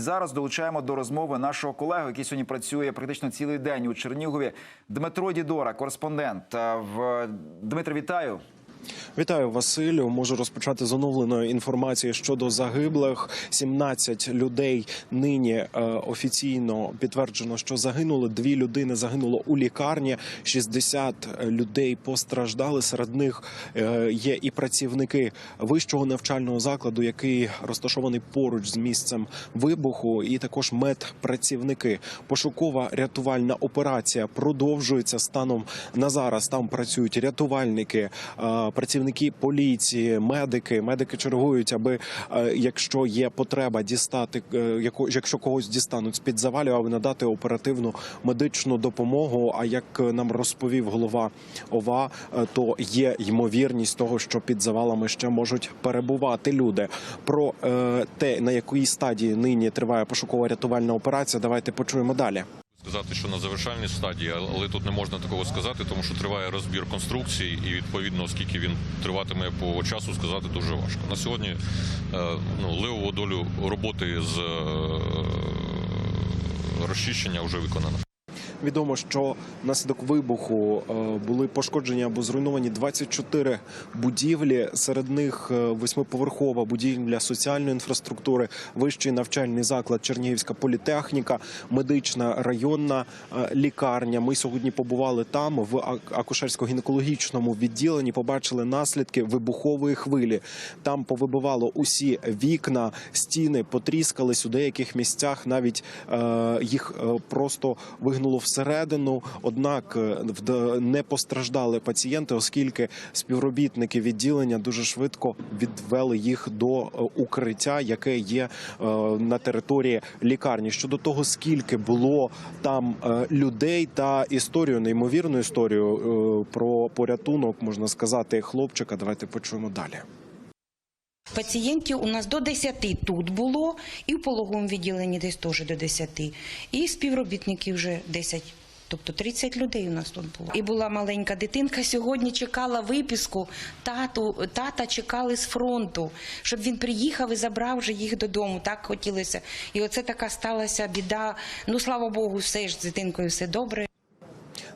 Зараз долучаємо до розмови нашого колегу, який сьогодні працює практично цілий день у Чернігові. Дмитро Дідора, кореспондент. В Дмитро, вітаю. Вітаю, Василю. Можу розпочати з оновленої інформації щодо загиблих. 17 людей нині е, офіційно підтверджено, що загинули. Дві людини загинуло у лікарні. 60 людей постраждали. Серед них е, є і працівники вищого навчального закладу, який розташований поруч з місцем вибуху, і також медпрацівники. Пошукова рятувальна операція продовжується станом на зараз. Там працюють рятувальники, е, працівники поліції, медики. Медики чергують, аби е, якщо є потреба дістати, е, якщо когось дістануть з під завалів, аби надати оперативну медичну допомогу. А як нам розповів голова ОВА, е, то є ймовірність того, що під завалами ще можуть перебувати люди. Про те на якій стадії нині триває пошукова рятувальна операція. Давайте почуємо далі. Сказати, що на завершальній стадії, але- тут не можна такого сказати, тому що триває розбір конструкцій, і відповідно, оскільки він триватиме по часу, сказати дуже важко. На сьогодні е, ну, ливову долю роботи з е, розчищення вже виконана. Відомо, що внаслідок вибуху е, були пошкоджені або зруйновані 24 будівлі. Серед них е, восьмиповерхова будівля соціальної інфраструктури, вищий навчальний заклад, Чернігівська політехніка, медична районна е, лікарня. Ми сьогодні побували там в акушерсько-гінекологічному відділенні. Побачили наслідки вибухової хвилі. Там повибивало усі вікна, стіни потріскались у деяких місцях. Навіть їх просто вигнуло всередину. Однак е, не постраждали пацієнти, оскільки співробітники відділення дуже швидко відвели їх до е, укриття, яке є е, на території лікарні. Щодо того, скільки було там людей та історію, неймовірну історію про порятунок, можна сказати, хлопчика. Давайте почуємо далі. Пацієнтів у нас до 10 тут було, і в пологовому відділенні десь теж до 10. І співробітників вже 10. Тобто 30 людей у нас тут було. І була маленька дитинка. Сьогодні чекала виписку. Тату, тата чекали з фронту, щоб він приїхав і забрав вже їх додому. Так хотілося. І оце така сталася біда. Ну слава Богу, все ж з дитинкою все добре.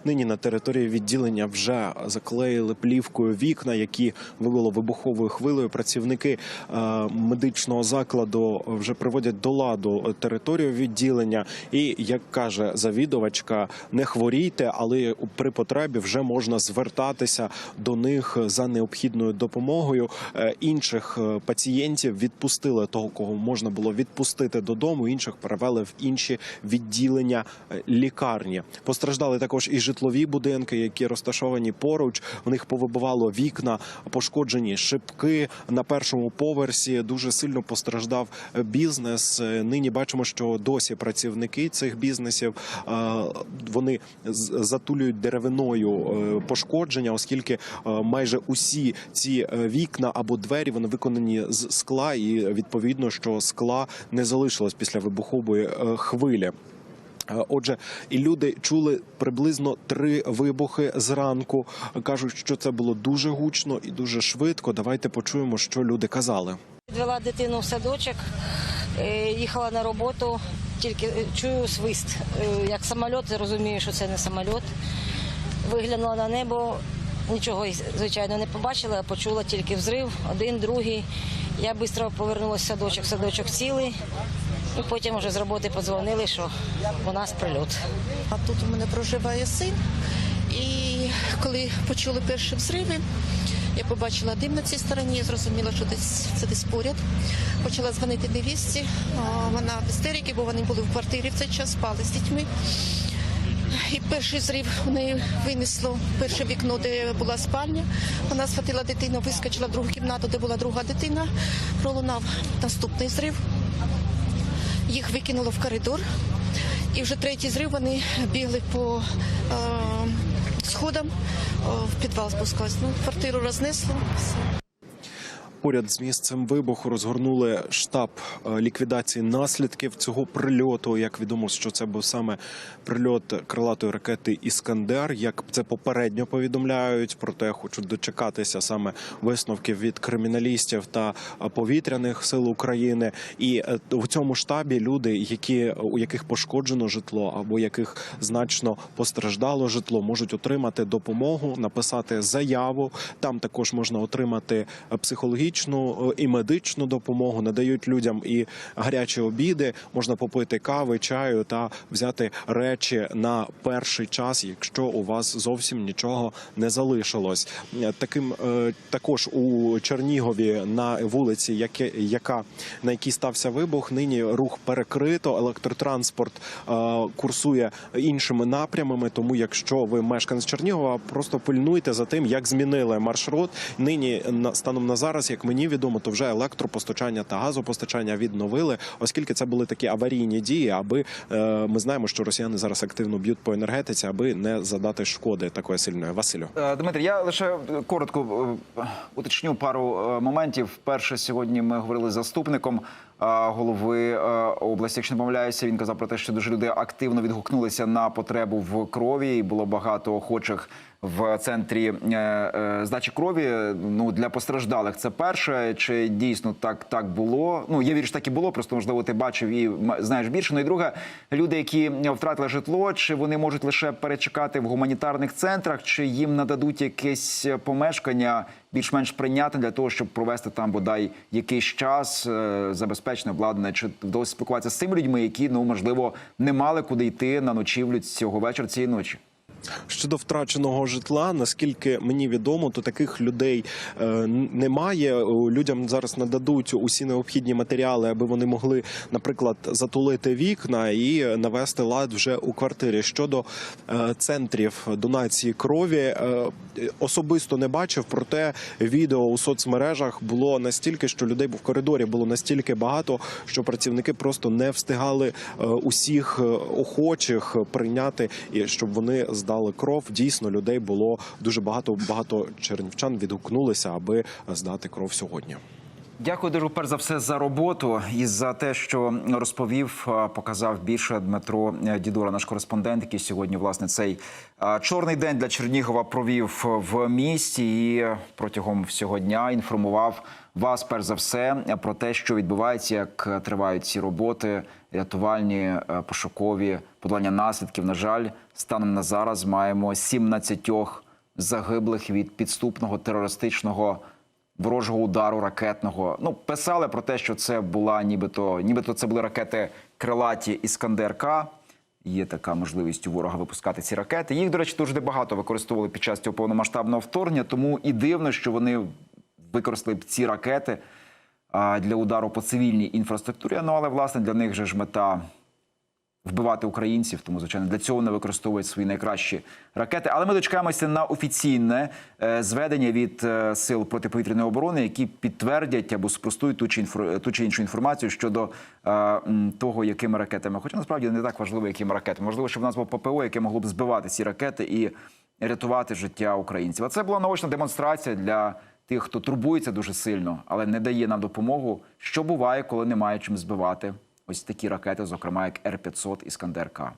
Нині на території відділення вже заклеїли плівкою вікна, які вибило вибуховою хвилею. Працівники е, медичного закладу вже приводять до ладу територію відділення. І як каже завідувачка, не хворійте, але при потребі вже можна звертатися до них за необхідною допомогою. Е, Інших е, пацієнтів відпустили того, кого можна було відпустити додому. Інших перевели в інші відділення лікарні. Постраждали також і житлові будинки, які розташовані поруч. В них повибивало вікна, пошкоджені шибки на першому поверсі. Дуже сильно постраждав е, бізнес. Е, Нині бачимо, що досі працівники цих бізнесів вони затулюють деревиною е, пошкодження, оскільки майже усі ці вікна або двері вони виконані з скла, і відповідно, що скла не залишилось після вибухової хвилі. Е, Отже, і люди чули приблизно три вибухи зранку. кажуть, що це було дуже гучно і дуже швидко. Давайте почуємо, що люди казали. Відвела дитину в садочок, е, їхала на роботу, тільки е, чую свист. Як самоліт, розумію, що це не самоліт. Виглянула на небо, нічого, звичайно, не побачила, а почула тільки взрив, один, другий. Я швидко повернулася в садочок, садочок цілий. І потім вже з роботи подзвонили, що у нас прильот. А тут у мене проживає син. І коли почули перші взриви, я побачила дим на цій стороні, зрозуміла, що десь це десь поряд. Почала дзвонити невістці. Вона в істериці, бо вони були в квартирі в цей час, спали з дітьми. І перший зрив у неї винесло перше вікно, де була спальня. Вона схватила дитину, вискочила в другу кімнату, де була друга дитина. Пролунав наступний зрив. Їх викинуло в коридор. І вже третій зрив вони бігли по е, сходам, е, в підвал спускались. Ну, квартиру рознесло. Поряд з місцем вибуху розгорнули штаб е, ліквідації наслідків цього прильоту. Як відомо, що це був саме прильот крилатої ракети Іскандер. Як це попередньо повідомляють, проте хочу дочекатися саме висновків від криміналістів та е, повітряних сил України. І е, в цьому штабі люди, які у яких пошкоджено житло або яких значно постраждало житло, можуть отримати допомогу, написати заяву. Там також можна отримати е, психологічну е, і медичну допомогу. Надають людям і гарячі обіди. Можна попити кави, чаю та взяти речі на перший час, якщо у вас зовсім нічого не залишилось. Е, Таким е, також у Чернігові на вулиці, яке яка на якій стався вибух, нині рух перекрито. Електротранспорт курсує іншими напрямами. Тому, якщо ви мешканець Чернігова, просто пильнуйте за тим, як змінили маршрут. Нині станом на зараз, як мені відомо, то вже електропостачання та газопостачання відновили, оскільки це були такі аварійні дії, аби е, ми знаємо, що росіяни зараз активно б'ють по енергетиці, аби не задати шкоди такої сильної. Василю. Е, Дмитрий, я лише коротко е, уточню пару моментів. Перше, сьогодні ми говорили з заступником голови е, області. Якщо не помиляюся, він казав про те, що дуже люди активно відгукнулися на потребу в крові, і було багато охочих в центрі е, е, здачі крові. Ну для постраждалих це перше. Чи дійсно так, так було? Ну я вірю, що так і було. Просто можливо, ти бачив і знаєш більше. Ну і друге, люди, які втратили житло, чи вони можуть лише перечекати в гуманітарних центрах, чи їм нададуть якесь помешкання більш-менш прийнятне для того, щоб провести там бодай якийсь час, забезпечне забезпечене обладнане, чи вдалося спілкуватися з цими людьми, які ну можливо не мали куди йти на ночівлю цього вечора цієї ночі. Щодо втраченого житла, наскільки мені відомо, то таких людей е, немає. Людям зараз нададуть усі необхідні матеріали, аби вони могли, наприклад, затулити вікна і навести лад вже у квартирі. Щодо е, центрів донації крові, е, особисто не бачив, проте відео у соцмережах було настільки, що людей в коридорі було настільки багато, що працівники просто не встигали усіх охочих прийняти і щоб вони здали кров. Дійсно, людей було дуже багато. Багато чернівчан відгукнулися, аби здати кров сьогодні. Дякую дуже перш за все за роботу і за те, що розповів, показав більше Дмитро е, Дідора, наш кореспондент, який сьогодні власне цей чорний день для Чернігова провів в місті і протягом всього дня інформував вас перш за все про те, що відбувається, як тривають ці роботи, рятувальні, е, пошукові, подолання наслідків. На жаль, станом на зараз маємо 17 загиблих від підступного терористичного ворожого удару ракетного. Ну писали про те, що це була нібито, нібито це були ракети крилаті Іскандер К. Є така можливість у ворога випускати ці ракети. Їх, до речі, дуже багато використовували під час цього повномасштабного вторгнення. Тому і дивно, що вони використали б ці ракети для удару по цивільній інфраструктурі. Ну але власне для них же ж мета вбивати українців, тому звичайно для цього не використовують свої найкращі ракети. Але ми дочекаємося на офіційне е, зведення від е, сил протиповітряної оборони, які підтвердять або спростують ту чи інфор- ту чи іншу інформацію щодо е, того, якими ракетами. Хоча насправді не так важливо, якими ракетами. Можливо, щоб в нас було ППО, яке могло б збивати ці ракети і рятувати життя українців. А це була наочна демонстрація для тих, хто турбується дуже сильно, але не дає нам допомогу. Що буває, коли немає чим збивати ось такі ракети, зокрема як Р-500 Іскандер К.